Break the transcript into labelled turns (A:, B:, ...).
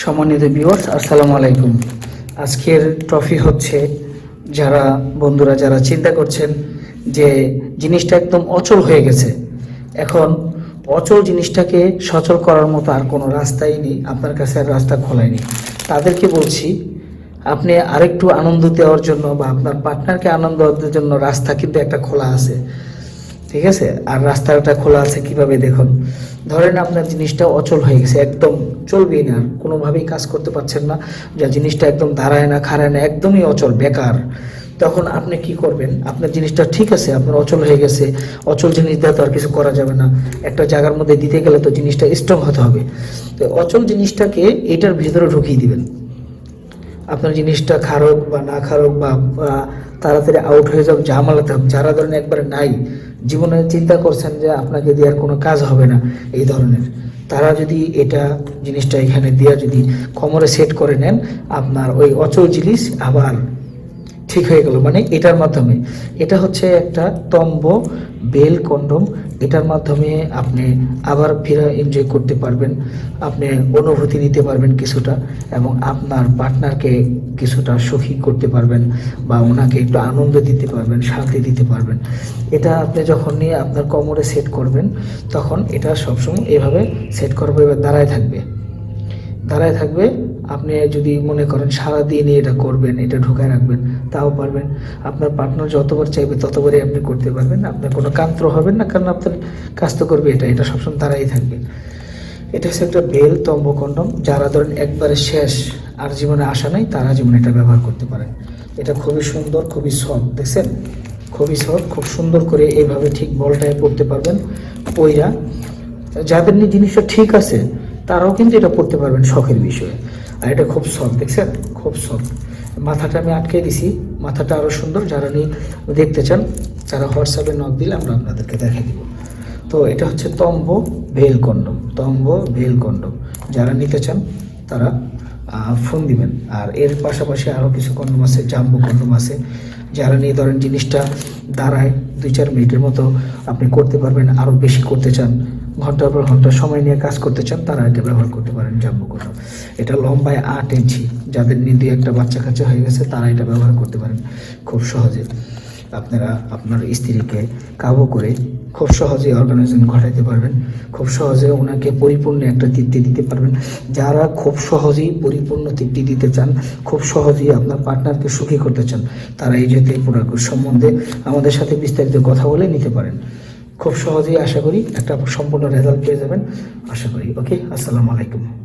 A: সম্মানিত ভিউয়ার্স আসসালামু আলাইকুম। আজকের ট্রফি হচ্ছে যারা, বন্ধুরা যারা চিন্তা করছেন যে জিনিসটা একদম অচল হয়ে গেছে, এখন অচল জিনিসটাকে সচল করার মতো আর কোনো রাস্তাই নেই, আপনার কাছে আর রাস্তা খোলাই নেই। তাদেরকে বলছি, আপনি আরেকটু আনন্দ দেওয়ার জন্য বা আপনার পার্টনারকে আনন্দ দেওয়ার জন্য রাস্তা কিন্তু একটা খোলা আছে। ঠিক আছে? আর রাস্তাটা খোলা আছে কীভাবে দেখুন? ধরেন আপনার জিনিসটা অচল হয়ে গেছে, একদম চলবেই না, কোনোভাবেই কাজ করতে পারছেন না, যা জিনিসটা একদম দাঁড়ায় না, খাড়ায় না, একদমই অচল, বেকার। তখন আপনি কি করবেন? আপনার জিনিসটা ঠিক আছে, আপনার অচল হয়ে গেছে, অচল জিনিস দিয়ে তো আর কিছু করা যাবে না। একটা জায়গার মধ্যে দিতে গেলে তো জিনিসটা স্ট্রং হতে হবে। তো অচল জিনিসটাকে এটার ভিতরে ঢুকিয়ে দিবেন। আপনার জিনিসটা খারক বা না খারক বা তাড়াতাড়ি আউট হয়ে যাও ঝামালাতে হবে। যারা ধরেন একবারে নাই, জীবনে চিন্তা করছেন যে আপনাকে দেওয়ার কোনো কাজ হবে না, এই ধরনের, তারা যদি এটা জিনিসটা এখানে দেওয়া যদি কোমরে সেট করে নেন, আপনার ওই অচল জিনিস আবার ঠিক হয়ে গেল। মানে এটার মাধ্যমে, এটা হচ্ছে একটা তম্ব বেল কন্ডম। এটার মাধ্যমে আপনি আবার ফিরে এনজয় করতে পারবেন। আপনি অনুভূতি নিতে পারবেন কিছুটা এবং আপনার পার্টনারকে কিছুটা সুখী করতে পারবেন বা ওনাকে একটু আনন্দ দিতে পারবেন, শান্তি দিতে পারবেন। এটা আপনি যখন নিয়ে আপনার কোমরে সেট করবেন, তখন এটা সবসময় এভাবে সেট করবে এবার দাঁড়ায় থাকবে। দাঁড়ায় থাকবে, আপনি যদি মনে করেন সারাদিনই এটা করবেন, এটা ঢুকায় রাখবেন, তাও পারবেন। আপনার পার্টনার যতবার চাইবে ততবারই আপনি করতে পারবেন। আপনার কোনো কান্ত্র হবেন না, কারণ আপনার কাজ তো করবে এটা এটা সবসময় তারাই থাকবে। এটা হচ্ছে একটা বেল তম্ব কন্ডম, যারা ধরেন একবারে শেষ আর জীবনে আসা নাই, তারা জীবনে এটা ব্যবহার করতে পারেন। এটা খুবই সুন্দর, খুবই সফট দেখছেন? খুবই সফট খুব সুন্দর করে এইভাবে ঠিক বলটায় পড়তে পারবেন, পইরা। যাদের নিয়ে জিনিসটা ঠিক আছে তারাও কিন্তু এটা পড়তে পারবেন শখের বিষয়ে। আর এটা খুব সফট দেখছেন? খুব সফট মাথাটা আমি আটকে দিছি। মাথাটা আরও সুন্দর। যারা নিয়ে দেখতে চান, তারা হোয়াটসঅ্যাপে নক দিলে আমরা আপনাদেরকে দেখাই দিব। তো এটা হচ্ছে তম্ব ভেল কন্ডম তম্ব ভেল কন্ডম যারা নিতে চান, তারা ফোন দিবেন। আর এর পাশাপাশি আরও কিছু কন্ডম আছে জাম্বো কন্ডম আছে, যারা নিয়ে ধরেন জিনিসটা দাঁড়ায় দুই চার মিনিটের মতো আপনি করতে পারবেন আরও বেশি করতে চান, ঘণ্টার পর ঘণ্টা সময় নিয়ে কাজ করতে চান, তারা এটা ব্যবহার করতে পারেন জাম্বো কন্ডম এটা লম্বায় আট ইঞ্চি যাদের নিয়ে দুই একটা বাচ্চা কাচ্চা হয়ে গেছে, তারা এটা ব্যবহার করতে পারেন খুব সহজে। আপনারা আপনার স্ত্রীকে কাবু করে খুব সহজে অর্গানাইজেশন ঘটাইতে পারবেন। খুব সহজে ওনাকে পরিপূর্ণ একটা তৃপ্তি দিতে পারবেন। যারা খুব সহজেই পরিপূর্ণ তৃপ্তি দিতে চান, খুব সহজেই আপনার পার্টনারকে সুখী করতে চান, তারা এই জাতীয় প্রোডাক্ট সম্বন্ধে আমাদের সাথে বিস্তারিত কথা বলে নিতে পারেন। খুব সহজেই আশা করি একটা সম্পূর্ণ রেজাল্ট পেয়ে যাবেন। আশা করি ওকে আসসালামু আলাইকুম।